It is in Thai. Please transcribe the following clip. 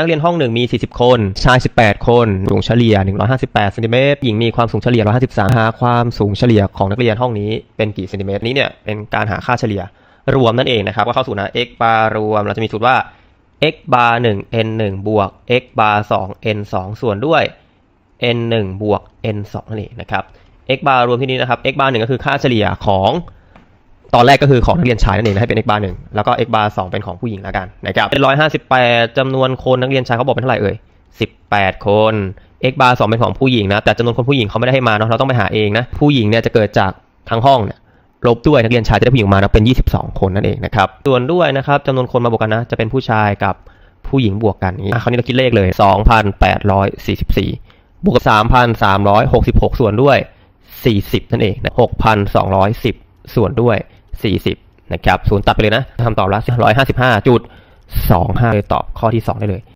นักเรียนห้องหนึ่งมี 40 คน ชาย 18 คน สูงเฉลี่ย 158เซนติเมตร หญิงมีความสูงเฉลี่ย 153 หาความสูงเฉลี่ยของนักเรียนห้องนี้เป็นกี่เซนติเมตร นี้เนี่ยเป็นการหาค่าเฉลี่ยรวมนั่นเองนะครับก็เข้าสู่นะ x bar รวม เราจะมีสูตรว่า x bar 1 n 1บวก x bar 2 n 2ส่วนด้วย n 1บวก n 2นั่นเองนะครับ x bar รวมที่นี้นะครับ x bar 1ก็คือค่าเฉลี่ยของ ตอนแรกก็คือของนักเรียนชายนั่นเองนะให้เป็น x bar 1แล้วก็ x bar 2เป็นของผู้หญิงแล้วกันนะครับเป็น158จำนวนคนนักเรียนชายเขาบอกเป็นเท่าไหร่เอ่ย18 คน x bar 2เป็นของผู้หญิงนะแต่จำนวนคนผู้หญิงเขาไม่ได้ให้มาเนาะเราต้องไปหาเองนะผู้หญิงเนี่ยจะเกิดจากทั้งห้องเนี่ยลบด้วยนักเรียนชายจะได้ผู้หญิงมานะเป็น 22 คนนั่นเองนะครับส่วนด้วยนะครับจำนวนคนมาบวกกันนะจะเป็นผู้ชายกับผู้หญิงบวกกันนี้อะคราวนี้เราคิดเลขเลย 2,844 บวกกับ 3,366 ส่วนด้วย 40 นั่นเองนะ6,210 ส่วนด้วย 40นะครับศูนย์ตัดไปเลยนะคำตอบละ155.25เลยตอบข้อที่ 2 ได้เลย